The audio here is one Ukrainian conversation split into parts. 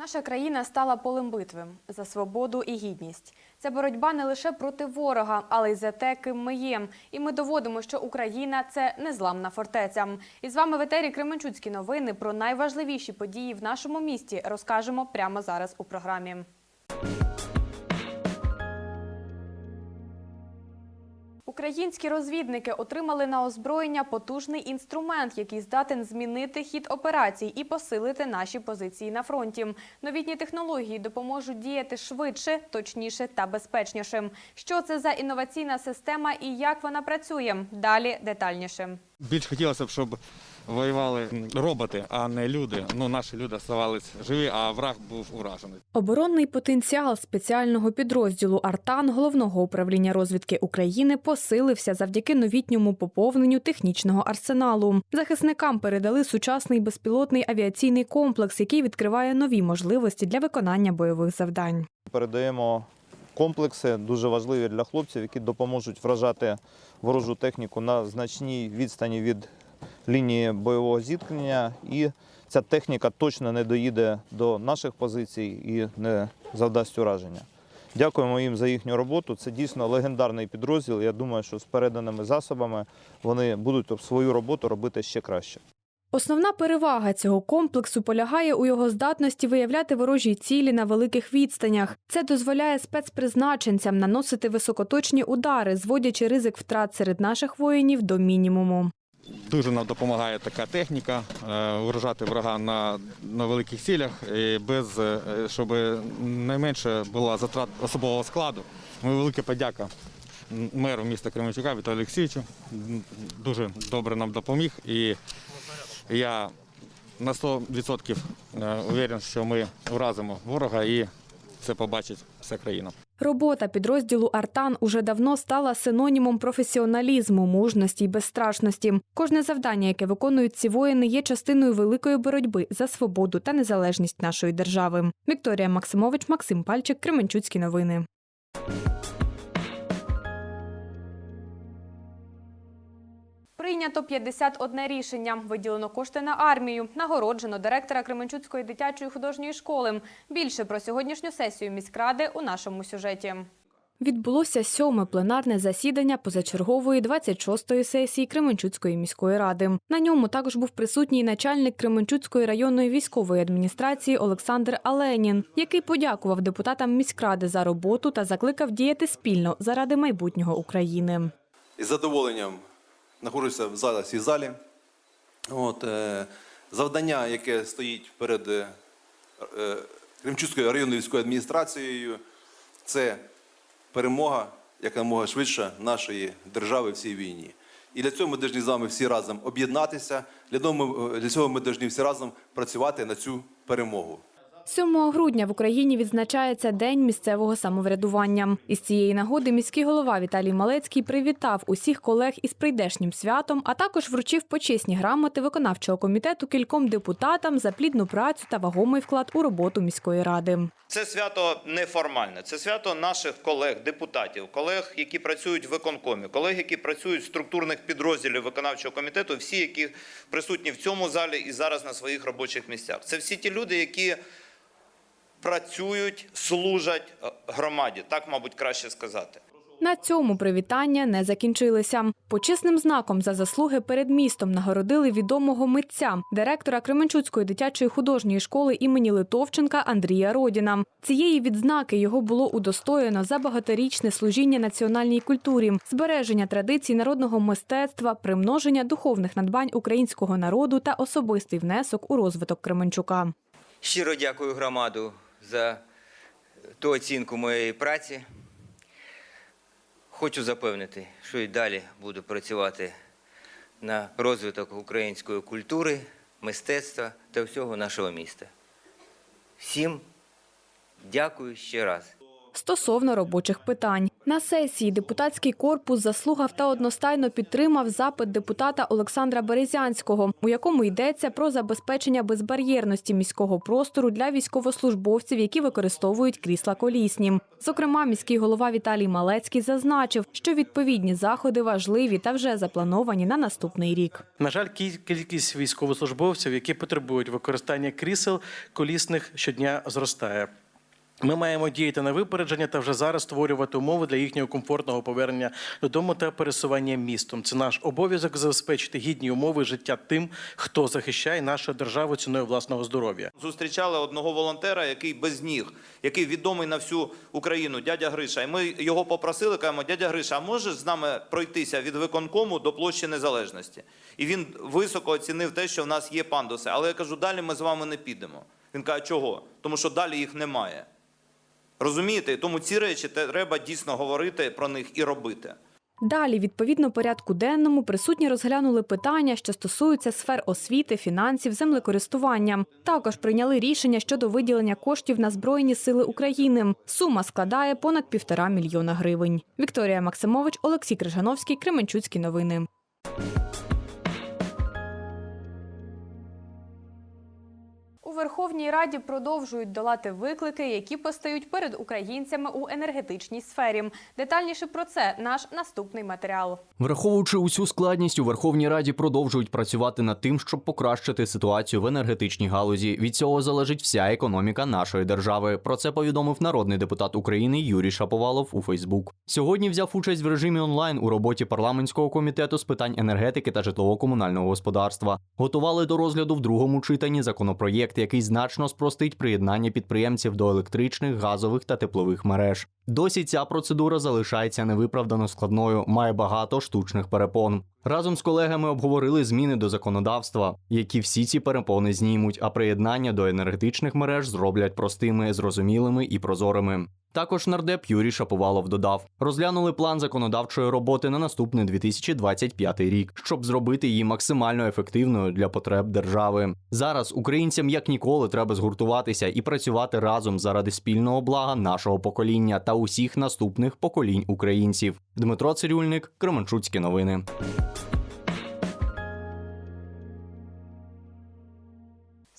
Наша країна стала полем битви за свободу і гідність. Це боротьба не лише проти ворога, але й за те, ким ми є. І ми доводимо, що Україна це незламна фортеця. І з вами в етері Кременчуцькі новини про найважливіші події в нашому місті розкажемо прямо зараз у програмі. Українські розвідники отримали на озброєння потужний інструмент, який здатен змінити хід операцій і посилити наші позиції на фронті. Новітні технології допоможуть діяти швидше, точніше та безпечніше. Що це за інноваційна система і як вона працює? Далі детальніше. Більш хотілося б, щоб воювали роботи, а не люди. Ну, наші люди оставались живі, а враг був уражений. Оборонний потенціал спеціального підрозділу Артан головного управління розвідки України посилився завдяки новітньому поповненню технічного арсеналу. Захисникам передали сучасний безпілотний авіаційний комплекс, який відкриває нові можливості для виконання бойових завдань. Передаємо комплекси дуже важливі для хлопців, які допоможуть вражати ворожу техніку на значній відстані від лінії бойового зіткнення. І ця техніка точно не доїде до наших позицій і не завдасть ураження. Дякуємо їм за їхню роботу. Це дійсно легендарний підрозділ. Я думаю, що з переданими засобами вони будуть свою роботу робити ще краще. Основна перевага цього комплексу полягає у його здатності виявляти ворожі цілі на великих відстанях. Це дозволяє спецпризначенцям наносити високоточні удари, зводячи ризик втрат серед наших воїнів до мінімуму. Дуже нам допомагає така техніка е, уражати врага на, на великих цілях, і без, е, щоб найменше була затрат особового складу. Ми велика подяка меру міста Кременчука Віталію Олексійовичу. Дуже добре нам допоміг. І я на 100% уверен, що ми вразимо ворога і це побачить вся країна. Робота підрозділу Артан уже давно стала синонімом професіоналізму, мужності й безстрашності. Кожне завдання, яке виконують ці воїни, є частиною великої боротьби за свободу та незалежність нашої держави. Вікторія Максимович, Максим Пальчик, Кременчуцькі новини. Прийнято 51 рішення. Виділено кошти на армію. Нагороджено директора Кременчуцької дитячої художньої школи. Більше про сьогоднішню сесію міськради у нашому сюжеті. Відбулося сьоме пленарне засідання позачергової 26-ї сесії Кременчуцької міської ради. На ньому також був присутній начальник Кременчуцької районної військової адміністрації Олександр Аленін, який подякував депутатам міськради за роботу та закликав діяти спільно заради майбутнього України. із задоволенням знаходжуся в залі, цій залі. От, е, завдання, яке стоїть перед е, е, Кремчуцькою районною військовою адміністрацією, це перемога якомога швидше нашої держави в цій війні. І для цього ми повинні з вами всі разом об'єднатися. Для цього ми повинні всі разом працювати на цю перемогу. 7 грудня в Україні відзначається День місцевого самоврядування. Із цієї нагоди міський голова Віталій Малецький привітав усіх колег із прийдешнім святом, а також вручив почесні грамоти виконавчого комітету кільком депутатам за плідну працю та вагомий вклад у роботу міської ради. Це свято неформальне. Це свято наших колег, депутатів, колег, які працюють в виконкомі, колег, які працюють в структурних підрозділів виконавчого комітету, всі, які присутні в цьому залі і зараз на своїх робочих місцях. Це всі ті люди, які працюють, служать е, громаді. Так, мабуть, краще сказати. На цьому привітання не закінчилися. Почесним знаком за заслуги перед містом нагородили відомого митця, директора Кременчуцької дитячої художньої школи імені Литовченка Андрія Родіна. Цієї відзнаки його було удостоєно за багаторічне служіння національній культурі, збереження традицій народного мистецтва, примноження духовних надбань українського народу та особистий внесок у розвиток Кременчука. Щиро дякую громаду за ту оцінку моєї праці. Хочу запевнити, що і далі буду працювати на розвиток української культури, мистецтва та всього нашого міста. Всім дякую ще раз. Стосовно робочих питань, На сесії депутатський корпус заслухав та одностайно підтримав запит депутата Олександра Березянського, у якому йдеться про забезпечення безбар'єрності міського простору для військовослужбовців, які використовують крісла колісні. Зокрема, міський голова Віталій Малецький зазначив, що відповідні заходи важливі та вже заплановані на наступний рік. На жаль, кі- кількість військовослужбовців, які потребують використання крісел колісних, щодня зростає. Ми маємо діяти на випередження та вже зараз створювати умови для їхнього комфортного повернення додому та пересування містом. Це наш обов'язок забезпечити гідні умови життя тим, хто захищає нашу державу ціною власного здоров'я. Зустрічали одного волонтера, який без ніг, який відомий на всю Україну, дядя Гриша. І ми його попросили, кажемо, дядя Гриша, а можеш з нами пройтися від виконкому до площі Незалежності? І він високо оцінив те, що в нас є пандуси. Але я кажу, далі ми з вами не підемо. Він каже, чого? Тому що далі їх немає. Розумієте? Тому ці речі треба дійсно говорити про них і робити. Далі, відповідно порядку денному, присутні розглянули питання, що стосуються сфер освіти, фінансів, землекористування. Також прийняли рішення щодо виділення коштів на Збройні сили України. Сума складає понад півтора мільйона гривень. Вікторія Максимович, Олексій Крижановський, Кременчуцькі новини. Верховній Раді продовжують долати виклики, які постають перед українцями у енергетичній сфері. Детальніше про це наш наступний матеріал. Враховуючи усю складність, у Верховній Раді продовжують працювати над тим, щоб покращити ситуацію в енергетичній галузі. Від цього залежить вся економіка нашої держави. Про це повідомив народний депутат України Юрій Шаповалов у Фейсбук. Сьогодні взяв участь в режимі онлайн у роботі парламентського комітету з питань енергетики та житлово-комунального господарства. Готували до розгляду в другому читанні законопроєкт, який значно спростить приєднання підприємців до електричних, газових та теплових мереж. Досі ця процедура залишається невиправдано складною, має багато штучних перепон. Разом з колегами обговорили зміни до законодавства, які всі ці перепони знімуть, а приєднання до енергетичних мереж зроблять простими, зрозумілими і прозорими. Також нардеп Юрій Шаповалов додав: розглянули план законодавчої роботи на наступний 2025 рік, щоб зробити її максимально ефективною для потреб держави. Зараз українцям як ніколи треба згуртуватися і працювати разом заради спільного блага нашого покоління та усіх наступних поколінь українців. Дмитро Цирюльник, Кременчуцькі новини.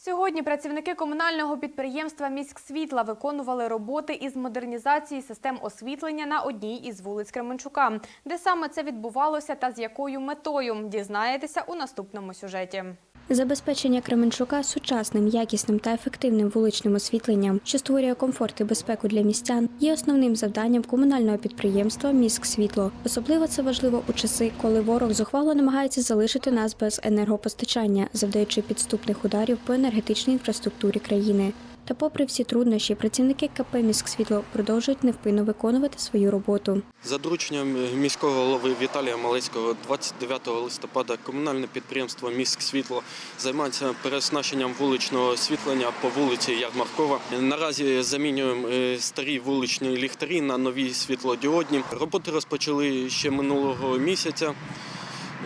Сьогодні працівники комунального підприємства «Міськсвітла» виконували роботи із модернізації систем освітлення на одній із вулиць Кременчука. Де саме це відбувалося та з якою метою, дізнаєтеся у наступному сюжеті. Забезпечення Кременчука сучасним, якісним та ефективним вуличним освітленням, що створює комфорт і безпеку для містян, є основним завданням комунального підприємства «Міськсвітло». Особливо це важливо у часи, коли ворог зухвало намагається залишити нас без енергопостачання, завдаючи підступних ударів по енергетичній інфраструктурі країни. Та, попри всі труднощі, працівники КП «Міськсвітло» продовжують невпинно виконувати свою роботу. За дорученням міського голови Віталія Малецького 29 листопада комунальне підприємство «Міськ Світло» займається переоснащенням вуличного освітлення по вулиці Ярмаркова. Наразі замінюємо е, старі вуличні ліхтарі на нові світлодіодні. Роботи розпочали ще минулого місяця.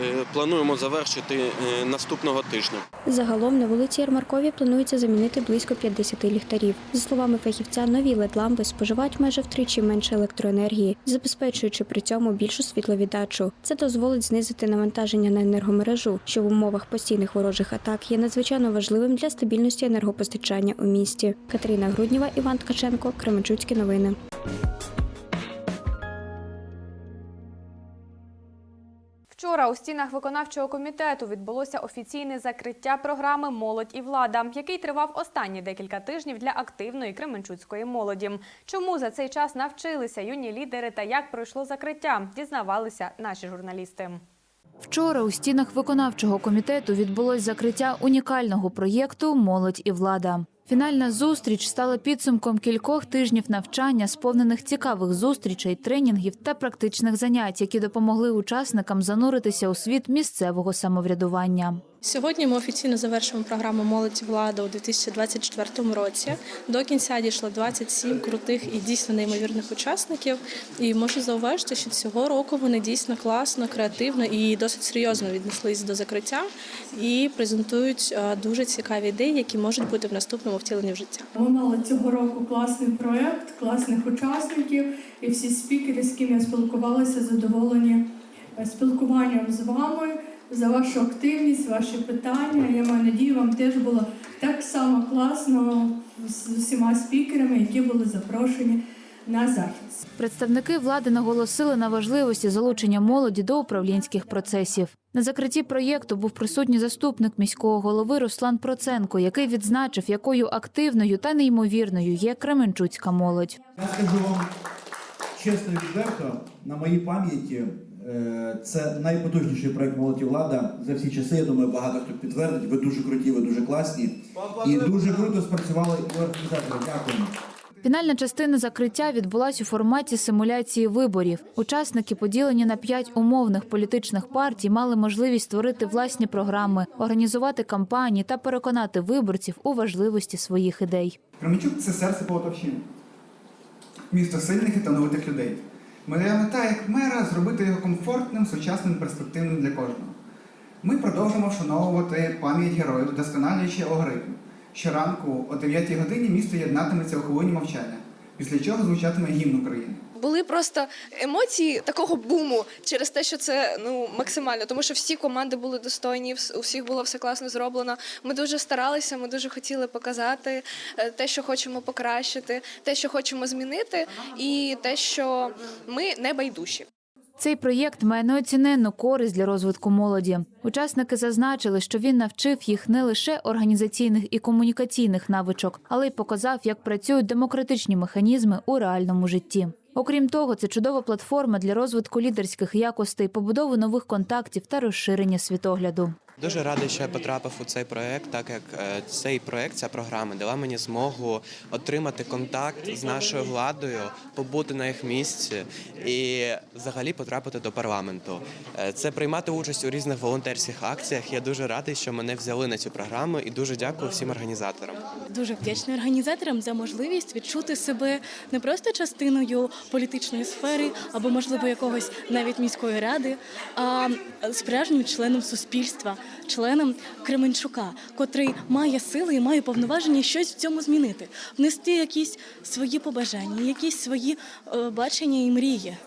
Е, Плануємо завершити е, наступного тижня. Загалом на вулиці Ярмарковій планується замінити близько 50 ліхтарів. За словами фахівця, нові LED-лампи споживають майже втричі менше електроенергії, забезпечуючи при цьому більшу світловіддачу. Це дозволить знизити навантаження на енергомережу, що в умовах постійних ворожих атак є надзвичайно важливим для стабільності енергопостачання у місті. Катерина Грудніва, Іван Ткаченко, Кременчуцькі новини. Вчора у стінах виконавчого комітету відбулося офіційне закриття програми Молодь і влада, який тривав останні декілька тижнів для активної кременчуцької молоді. Чому за цей час навчилися юні лідери та як пройшло закриття, дізнавалися наші журналісти. Вчора у стінах виконавчого комітету відбулось закриття унікального проєкту Молодь і влада. Фінальна зустріч стала підсумком кількох тижнів навчання, сповнених цікавих зустрічей, тренінгів та практичних занять, які допомогли учасникам зануритися у світ місцевого самоврядування. Сьогодні ми офіційно завершимо програму Молодь влада у 2024 році. До кінця дійшло 27 крутих і дійсно неймовірних учасників. І можу зауважити, що цього року вони дійсно класно, креативно і досить серйозно віднеслись до закриття і презентують е, дуже цікаві ідеї, які можуть бути в наступному втіленні в життя. Ми мали цього року класний проєкт, класних учасників, і всі спікери, з ким я спілкувалася, задоволені е, спілкуванням з вами за вашу активність, ваші питання. Я маю надію, вам теж було так само класно з усіма спікерами, які були запрошені на захід. Представники влади наголосили на важливості залучення молоді до управлінських процесів. На закритті проєкту був присутній заступник міського голови Руслан Проценко, який відзначив, якою активною та неймовірною є кременчуцька молодь. Я скажу вам чесно і відверто, на моїй пам'яті це найпотужніший проект молоді влада за всі часи. Я думаю, багато хто підтвердить. Ви дуже круті, ви дуже класні і дуже круто спрацювали і організатори. Дякуємо. Фінальна частина закриття відбулась у форматі симуляції виборів. Учасники, поділені на п'ять умовних політичних партій, мали можливість створити власні програми, організувати кампанії та переконати виборців у важливості своїх ідей. Кременчук це серце Полтавщини. Місто сильних і талановитих людей. Моя мета як мера зробити його комфортним, сучасним, перспективним для кожного. Ми продовжимо вшановувати пам'ять героїв, вдосконалюючи алгоритм. Щоранку о 9 годині місто єднатиметься у хвилині мовчання, після чого звучатиме гімн України. Були просто емоції такого буму через те, що це ну максимально, тому що всі команди були достойні, у всіх було все класно зроблено. Ми дуже старалися, ми дуже хотіли показати е, те, що хочемо покращити, те, що хочемо змінити, і те, що ми не байдужі. Цей проєкт має неоціненну користь для розвитку молоді. Учасники зазначили, що він навчив їх не лише організаційних і комунікаційних навичок, але й показав, як працюють демократичні механізми у реальному житті. Окрім того, це чудова платформа для розвитку лідерських якостей, побудови нових контактів та розширення світогляду. Дуже радий, що я потрапив у цей проект, так як е, цей проект, ця програма дала мені змогу отримати контакт з нашою владою, побути на їх місці і взагалі потрапити до парламенту. Е, Це приймати участь у різних волонтерських акціях. Я дуже радий, що мене взяли на цю програму, і дуже дякую всім організаторам. Дуже вдячна організаторам за можливість відчути себе не просто частиною політичної сфери або, можливо, якогось навіть міської ради, а справжнім членом суспільства, членом Кременчука, котрий має сили і має повноваження щось в цьому змінити, внести якісь свої побажання, якісь свої е, бачення і мрії.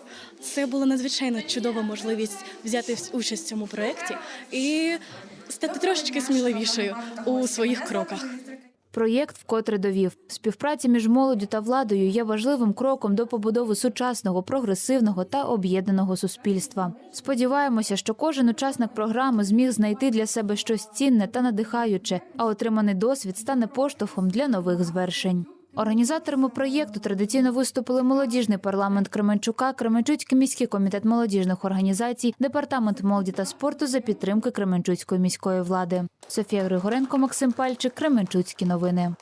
Це була надзвичайно чудова можливість взяти участь в цьому проєкті і стати трошечки сміливішою у своїх кроках. Проєкт вкотре довів, співпраця між молоддю та владою є важливим кроком до побудови сучасного, прогресивного та об'єднаного суспільства. Сподіваємося, що кожен учасник програми зміг знайти для себе щось цінне та надихаюче, а отриманий досвід стане поштовхом для нових звершень. Організаторами проєкту традиційно виступили молодіжний парламент Кременчука, Кременчуцький міський комітет молодіжних організацій, департамент молоді та спорту за підтримки Кременчуцької міської влади. Софія Григоренко, Максим Пальчик, Кременчуцькі новини.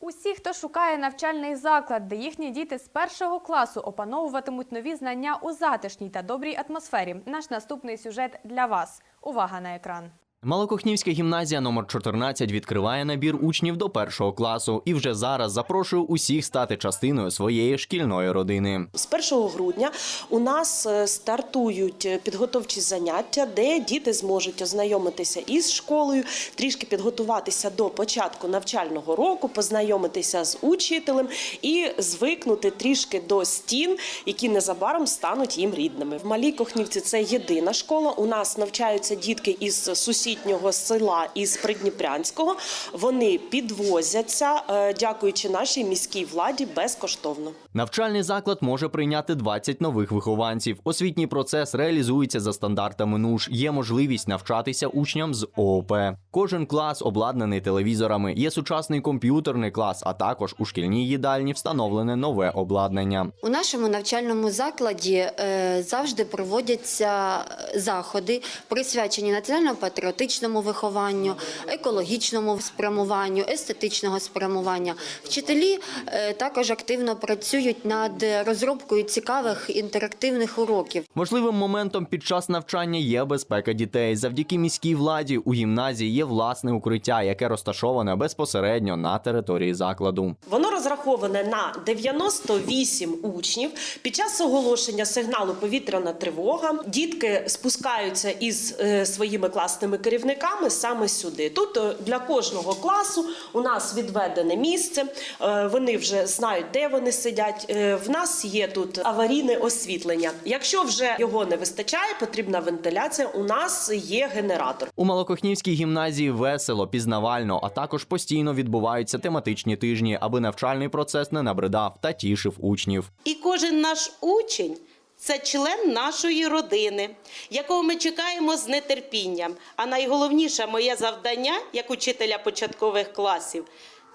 Усі, хто шукає навчальний заклад, де їхні діти з першого класу опановуватимуть нові знання у затишній та добрій атмосфері. Наш наступний сюжет для вас. Увага на екран. Малокохнівська гімназія номер 14 відкриває набір учнів до першого класу і вже зараз запрошує усіх стати частиною своєї шкільної родини. З 1 грудня у нас е, стартують е, підготовчі заняття, де діти зможуть ознайомитися із школою, трішки підготуватися до початку навчального року, познайомитися з учителем і звикнути трішки до стін, які незабаром стануть їм рідними. В Малій Кохнівці це єдина школа. У нас навчаються дітки із сусіднього села із Придніпрянського. Вони підвозяться, е, дякуючи нашій міській владі, безкоштовно. Навчальний заклад може прийняти 20 нових вихованців. Освітній процес реалізується за стандартами НУШ. Є можливість навчатися учням з ООП. Кожен клас обладнаний телевізорами. Є сучасний комп'ютерний клас, а також у шкільній їдальні встановлене нове обладнання. У нашому навчальному закладі е, завжди проводяться заходи, присвячені національно-патріотичному патріотичному вихованню, екологічному спрямуванню, естетичного спрямування. Вчителі е, також активно працюють над розробкою цікавих інтерактивних уроків. Важливим моментом під час навчання є безпека дітей. Завдяки міській владі у гімназії є власне укриття, яке розташоване безпосередньо на території закладу. Воно розраховане на 98 учнів. Під час оголошення сигналу повітряна тривога дітки спускаються із е, своїми класними керівниками саме сюди. Тут е, для кожного класу у нас відведене місце. е, Вони вже знають, де вони сидять. Е, В нас є тут аварійне освітлення. Якщо вже його не вистачає, потрібна вентиляція. У нас є генератор. У Малокохнівській гімназії весело, пізнавально, а також постійно відбуваються тематичні тижні, аби навчальний процес не набридав та тішив учнів. І кожен наш учень це член нашої родини, якого ми чекаємо з нетерпінням. А найголовніше моє завдання як учителя початкових класів.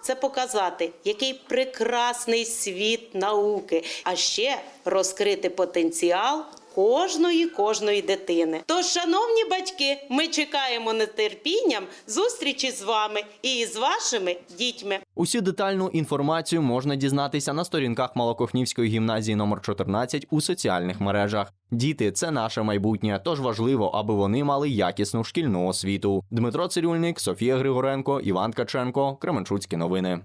Це показати, який прекрасний світ науки, а ще розкрити потенціал кожної кожної дитини. Тож, шановні батьки, ми чекаємо нетерпінням зустрічі з вами і з вашими дітьми. Усю детальну інформацію можна дізнатися на сторінках Малокохнівської гімназії номер 14 у соціальних мережах. Діти це наше майбутнє, тож важливо, аби вони мали якісну шкільну освіту. Дмитро Цирюльник, Софія Григоренко, Іван Каченко, Кременчуцькі новини.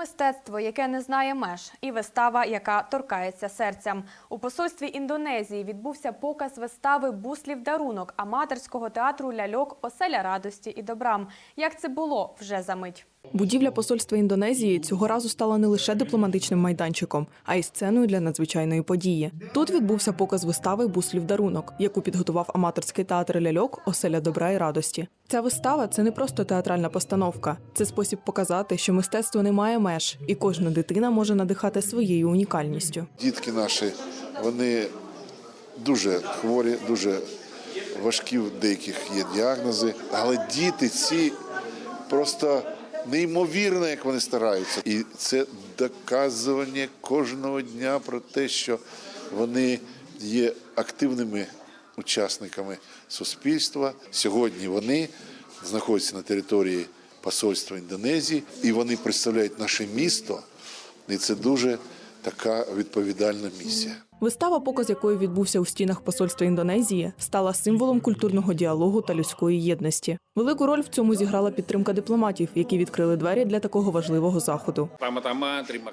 Мистецтво, яке не знає меж, і вистава, яка торкається серцям. У посольстві Індонезії відбувся показ вистави Буслів дарунок аматорського театру ляльок Оселя радості і добрам. Як це було вже за мить. Будівля посольства Індонезії цього разу стала не лише дипломатичним майданчиком, а й сценою для надзвичайної події. Тут відбувся показ вистави Буслів дарунок, яку підготував аматорський театр ляльок Оселя добра і радості. Ця вистава це не просто театральна постановка, це спосіб показати, що мистецтво не має меж, і кожна дитина може надихати своєю унікальністю. Дітки наші, вони дуже хворі, дуже важкі, в деяких є діагнози. Але діти ці просто неймовірно, як вони стараються. І це доказування кожного дня про те, що вони є активними учасниками суспільства. Сьогодні вони знаходяться на території посольства Індонезії, і вони представляють наше місто. І це дуже така відповідальна місія. Вистава, показ якої відбувся у стінах посольства Індонезії, стала символом культурного діалогу та людської єдності. Велику роль в цьому зіграла підтримка дипломатів, які відкрили двері для такого важливого заходу.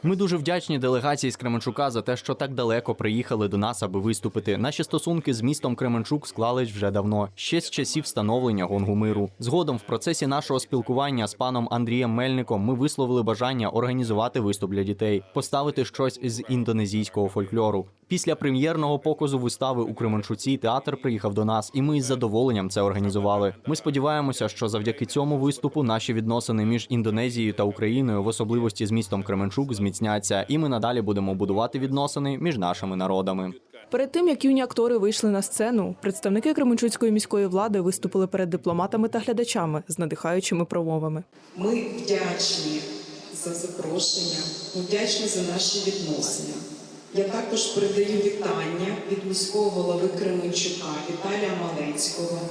Ми дуже вдячні делегації з Кременчука за те, що так далеко приїхали до нас, аби виступити. Наші стосунки з містом Кременчук склались вже давно, ще з часів встановлення гонгу миру. Згодом, в процесі нашого спілкування з паном Андрієм Мельником, ми висловили бажання організувати виступ для дітей, поставити щось з індонезійського фольклору. Після прем'єрного показу вистави у Кременчуці театр приїхав до нас, і ми із задоволенням це організували. Ми сподіваємося, що завдяки цьому виступу наші відносини між Індонезією та Україною, в особливості з містом Кременчук, зміцняться, і ми надалі будемо будувати відносини між нашими народами. Перед тим як юні актори вийшли на сцену, представники Кременчуцької міської влади виступили перед дипломатами та глядачами з надихаючими промовами. Ми вдячні за запрошення, ми вдячні за наші відносини. Я також передаю вітання від міського голови Кременчука Віталія Малецького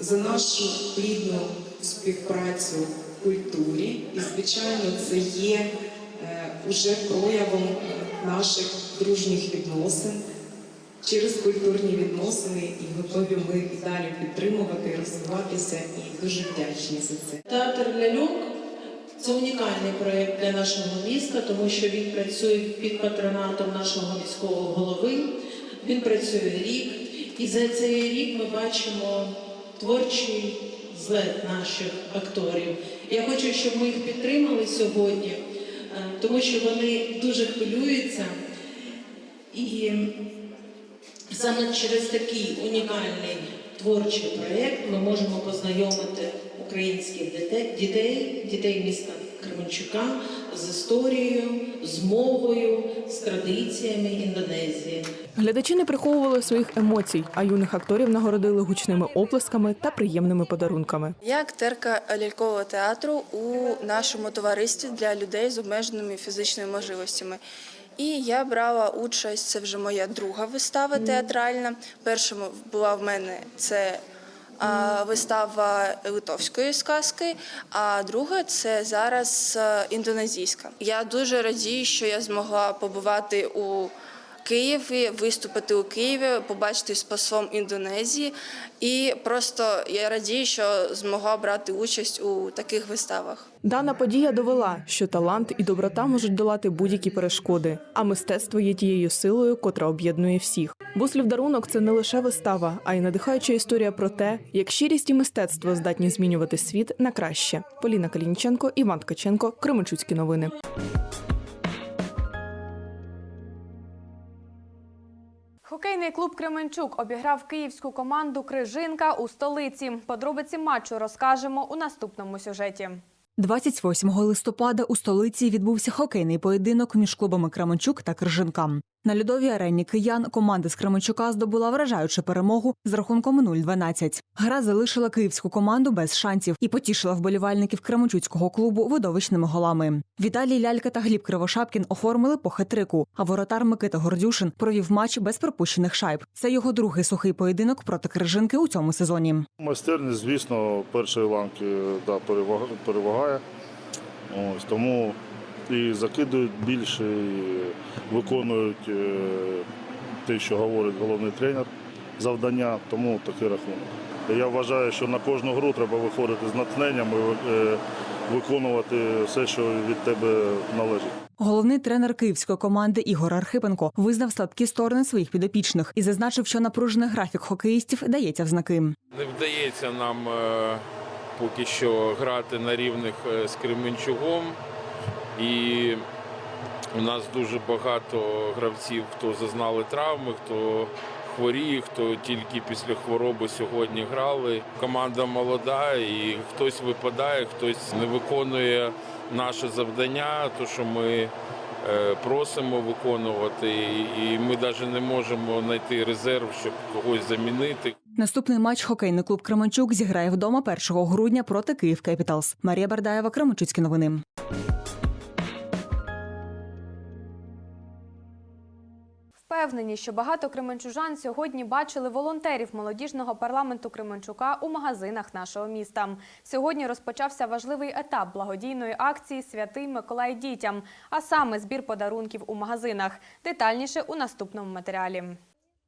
за нашу плідну співпрацю в культурі. І, звичайно, це є е, проявом наших дружніх відносин. Через культурні відносини і готові ми і далі підтримувати, розвиватися і дуже вдячні за це. Театр ляльок це унікальний проєкт для нашого міста, тому що він працює під патронатом нашого міського голови. Він працює рік, і за цей рік ми бачимо творчий злет наших акторів. Я хочу, щоб ми їх підтримали сьогодні, е, тому що вони дуже хвилюються. І саме через такий унікальний творчий проєкт ми можемо познайомити українських дітей, дітей, дітей міста Кременчука з історією, з мовою, з традиціями Індонезії. Глядачі не приховували своїх емоцій, а юних акторів нагородили гучними оплесками та приємними подарунками. Я актерка лялькового театру у нашому товаристві для людей з обмеженими фізичними можливостями. І я брала участь, це вже моя друга вистава театральна. Перша була в мене це вистава литовської сказки, а друга це зараз е, індонезійська. Я дуже радію, що я змогла побувати у Києві, виступити у Києві, побачити з послом Індонезії. І просто я радію, що змогла брати участь у таких виставах. Дана подія довела, що талант і доброта можуть долати будь-які перешкоди, а мистецтво є тією силою, котра об'єднує всіх. Буслів дарунок це не лише вистава, а й надихаюча історія про те, як щирість і мистецтво здатні змінювати світ на краще. Поліна Калініченко, Іван Ткаченко, Кременчуцькі новини. Хокейний клуб Кременчук обіграв київську команду Крижинка у столиці. Подробиці матчу розкажемо у наступному сюжеті. 28 листопада у столиці відбувся хокейний поєдинок між клубами Кременчук та Крижинка. На льодовій арені киян команда з Кременчука здобула вражаючу перемогу з рахунком 0-12. Гра залишила київську команду без шансів і потішила вболівальників Кременчуцького клубу видовищними голами. Віталій Лялька та Гліб Кривошапкін оформили по хитрику, а воротар Микита Гордюшин провів матч без пропущених шайб. Це його другий сухий поєдинок проти Крижинки у цьому сезоні. Майстерність, звісно, першої ланки да, переваг- перевагає. Ось, тому і закидують більше, і виконують е, те, що говорить головний тренер, завдання, тому такий рахунок. Я вважаю, що на кожну гру треба виходити з натхненням і е, виконувати все, що від тебе належить. Головний тренер київської команди Ігор Архипенко визнав слабкі сторони своїх підопічних і зазначив, що напружений графік хокеїстів дається в знаки. Не вдається нам е, поки що грати на рівних е, з Кременчугом. І у нас дуже багато гравців, хто зазнали травми, хто хворіє, хто тільки після хвороби сьогодні грали. Команда молода, і хтось випадає, хтось не виконує наше завдання, то що ми просимо виконувати, і ми навіть не можемо знайти резерв, щоб когось замінити. Наступний матч хокейний клуб Кременчук зіграє вдома 1 грудня проти Київ Кепіталс. Марія Бардаєва, Кременчуцькі новини. Впевнені, що багато кременчужан сьогодні бачили волонтерів молодіжного парламенту Кременчука у магазинах нашого міста. Сьогодні розпочався важливий етап благодійної акції Святий Миколай дітям, а саме збір подарунків у магазинах. Детальніше у наступному матеріалі.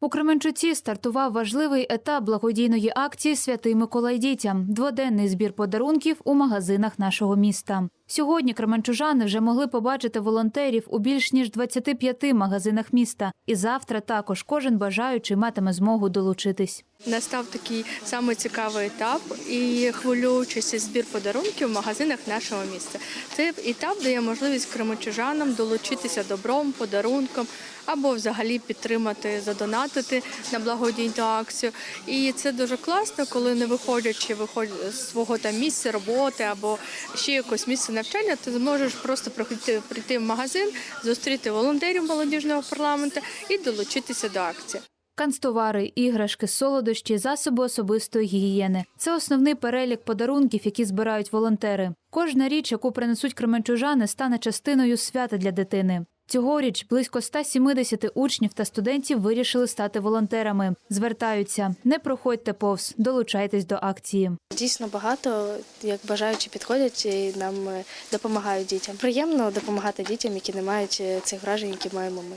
У Кременчуці стартував важливий етап благодійної акції Святий Миколай дітям дводенний збір подарунків у магазинах нашого міста. Сьогодні кременчужани вже могли побачити волонтерів у більш ніж 25 магазинах міста. І завтра також кожен бажаючий матиме змогу долучитись. Настав такий самий цікавий етап і хвилюючийся збір подарунків в магазинах нашого міста. Цей етап дає можливість кременчужанам долучитися добром, подарунком або взагалі підтримати, задонатити на благодійну акцію. І це дуже класно, коли не виходячи виходять з свого там місця роботи або ще якось місце навчання, ти зможеш просто прийти, прийти в магазин, зустріти волонтерів молодіжного парламенту і долучитися до акції. Канцтовари, іграшки, солодощі, засоби особистої гігієни це основний перелік подарунків, які збирають волонтери. Кожна річ, яку принесуть кременчужани, стане частиною свята для дитини. Цьогоріч близько 170 учнів та студентів вирішили стати волонтерами. Звертаються, не проходьте повз, долучайтесь до акції. Дійсно багато, як бажаючі підходять і нам е, допомагають дітям. Приємно допомагати дітям, які не мають е, цих вражень, які маємо ми.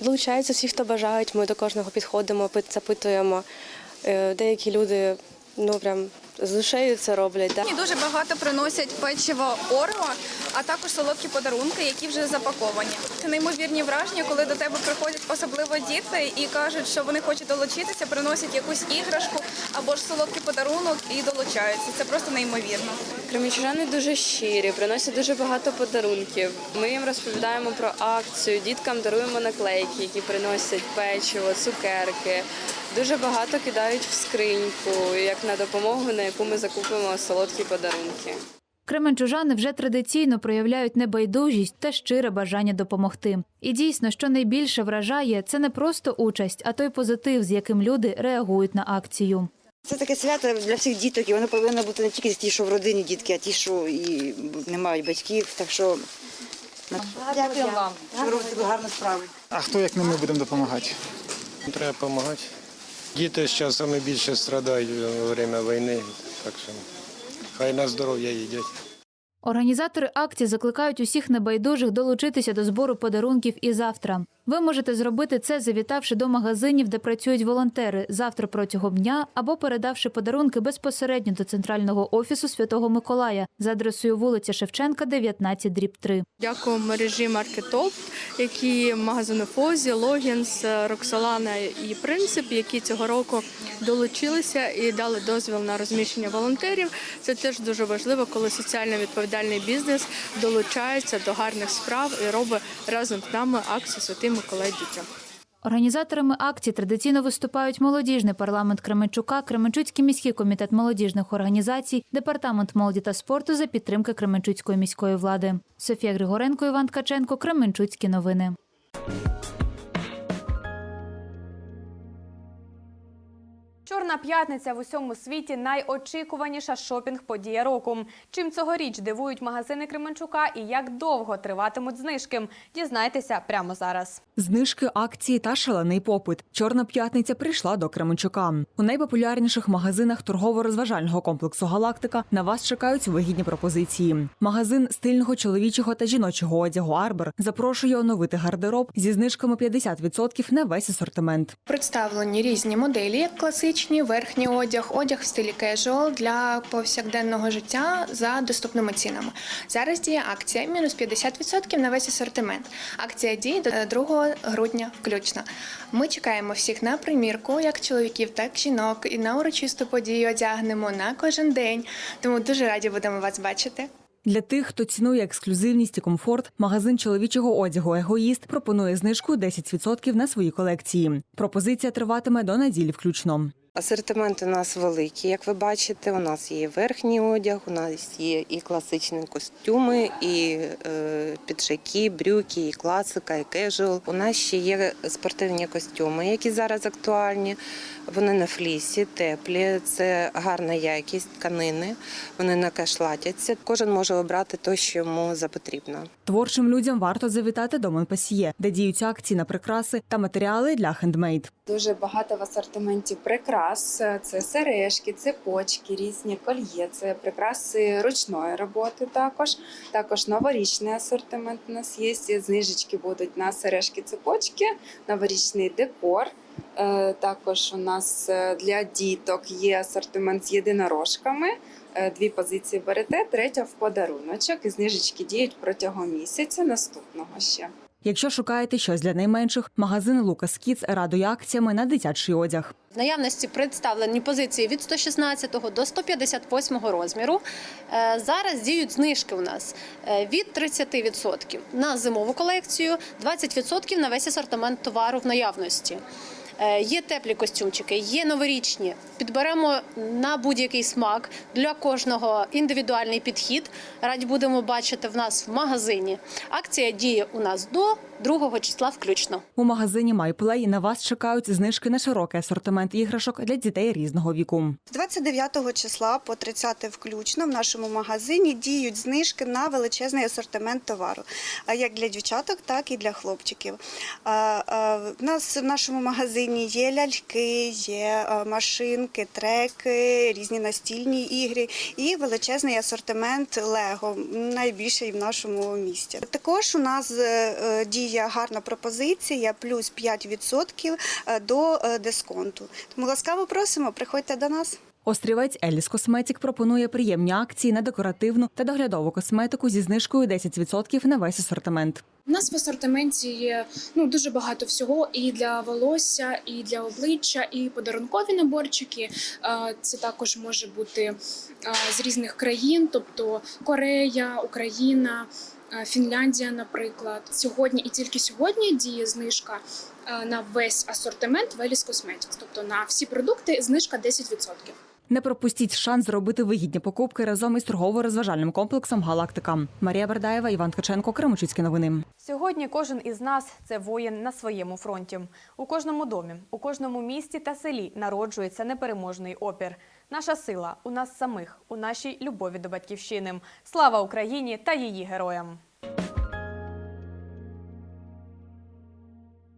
Долучаються всі, хто бажають. Ми до кожного підходимо, пит- запитуємо. Е, Деякі люди ну прям з душею це роблять. Да? Дуже багато приносять печиво Орео, а також солодкі подарунки, які вже запаковані. Це неймовірні враження, коли до тебе приходять особливо діти і кажуть, що вони хочуть долучитися, приносять якусь іграшку або ж солодкий подарунок і долучаються. Це просто неймовірно. Кремічужани дуже щирі, приносять дуже багато подарунків. Ми їм розповідаємо про акцію, діткам даруємо наклейки, які приносять печиво, цукерки. Дуже багато кидають в скриньку, як на допомогу, на яку ми закупимо солодкі подарунки. Кременчужани вже традиційно проявляють небайдужість та щире бажання допомогти. І дійсно, що найбільше вражає, це не просто участь, а той позитив, з яким люди реагують на акцію. Це таке свято для всіх діток, і воно повинно бути не тільки ті, що в родині дітки, а ті, що і не мають батьків. Так що Дякую вам. Ви робите гарну справу. А хто як не ми будемо допомагати? Треба допомагати. Діти зараз саме більше страдають во время війни, так що хай на здоров'я їдять. Організатори акції закликають усіх небайдужих долучитися до збору подарунків і завтра. Ви можете зробити це, завітавши до магазинів, де працюють волонтери, завтра протягом дня або передавши подарунки безпосередньо до центрального офісу Святого Миколая за адресою вулиця Шевченка, 19, дріб 3. Дякую мережі Маркетоп, які магазини Фозі, Логінс, Роксолана і Принцип, які цього року долучилися і дали дозвіл на розміщення волонтерів. Це теж дуже важливо, коли соціально відповідальний бізнес долучається до гарних справ і робить разом з нами акцію Святий Миколай дітям. Організаторами акції традиційно виступають молодіжний парламент Кременчука, Кременчуцький міський комітет молодіжних організацій, департамент молоді та спорту за підтримки Кременчуцької міської влади. Софія Григоренко, Іван Ткаченко, Кременчуцькі новини. Чорна п'ятниця в усьому світі найочікуваніша шопінг-подія року. Чим цьогоріч дивують магазини Кременчука і як довго триватимуть знижки, дізнайтеся прямо зараз. Знижки, акції та шалений попит. Чорна п'ятниця прийшла до Кременчука. У найпопулярніших магазинах торгово-розважального комплексу Галактика на вас чекають вигідні пропозиції. Магазин стильного чоловічого та жіночого одягу Арбор запрошує оновити гардероб зі знижками 50% на весь асортимент. Представлені різні моделі, як класичні, верхній одяг, одяг в стилі кежуал для повсякденного життя за доступними цінами. Зараз діє акція мінус 50% на весь асортимент. Акція діє до 2 грудня включно. Ми чекаємо всіх на примірку, як чоловіків, так і жінок, і на урочисту подію одягнемо на кожен день. Тому дуже раді будемо вас бачити. Для тих, хто цінує ексклюзивність і комфорт, магазин чоловічого одягу Егоїст пропонує знижку 10% на свої колекції. Пропозиція триватиме до неділі включно. Асортимент у нас великий, як ви бачите. У нас є верхній одяг, у нас є і класичні костюми, і е, піджаки, брюки, і класика, і кежуал. У нас ще є спортивні костюми, які зараз актуальні. Вони на флісі, теплі, це гарна якість тканини. Вони не кашлатяться. Кожен може обрати те, що йому запотрібно. Творчим людям варто завітати до Монпасьє, де діють акції на прикраси та матеріали для хендмейд. Дуже багато в асортименті прикрас. Це сережки, цепочки, різні кольє, це прикраси ручної роботи. Також також новорічний асортимент у нас є. Знижечки будуть на сережки, цепочки, новорічний декор. Е, Також у нас е, для діток є асортимент з єдинорожками. Е, Дві позиції берете, третя в подаруночок. І знижечки діють протягом місяця наступного ще. Якщо шукаєте щось для найменших, магазин Лукас Кіц радує акціями на дитячий одяг. В наявності представлені позиції від 116 до 158 розміру. Е, Зараз діють знижки у нас е, від 30% на зимову колекцію, 20% на весь асортимент товару в наявності. Е, Є теплі костюмчики, є новорічні. Підберемо на будь-який смак для кожного індивідуальний підхід. Раді будемо бачити в нас в магазині. Акція діє у нас до 2 числа включно. У магазині MyPlay на вас чекають знижки на широкий асортимент іграшок для дітей різного віку. З 29 числа по 30 включно в нашому магазині діють знижки на величезний асортимент товару, а як для дівчаток, так і для хлопчиків. В нас в нашому магазині є ляльки, є машинки, треки, різні настільні ігри і величезний асортимент Лего, найбільший в нашому місті. Також у нас е, е, діє гарна пропозиція, плюс 5% до е, дисконту. Тому ласкаво просимо, приходьте до нас. Острівець Еліс Косметік пропонує приємні акції на декоративну та доглядову косметику зі знижкою 10% на весь асортимент. У нас в асортименті є ну дуже багато всього і для волосся, і для обличчя, і подарункові наборчики. Е, Це також може бути е, з різних країн, тобто Корея, Україна. Фінляндія, наприклад, сьогодні і тільки сьогодні діє знижка на весь асортимент Velis Cosmetics, тобто на всі продукти знижка 10%. Не пропустіть шанс зробити вигідні покупки разом із торгово-розважальним комплексом Галактика. Марія Бердаєва, Іван Ткаченко, Кремучицькі новини. Сьогодні кожен із нас це воїн на своєму фронті. У кожному домі, у кожному місті та селі народжується непереможний опір. Наша сила у нас самих, у нашій любові до батьківщини. Слава Україні та її героям!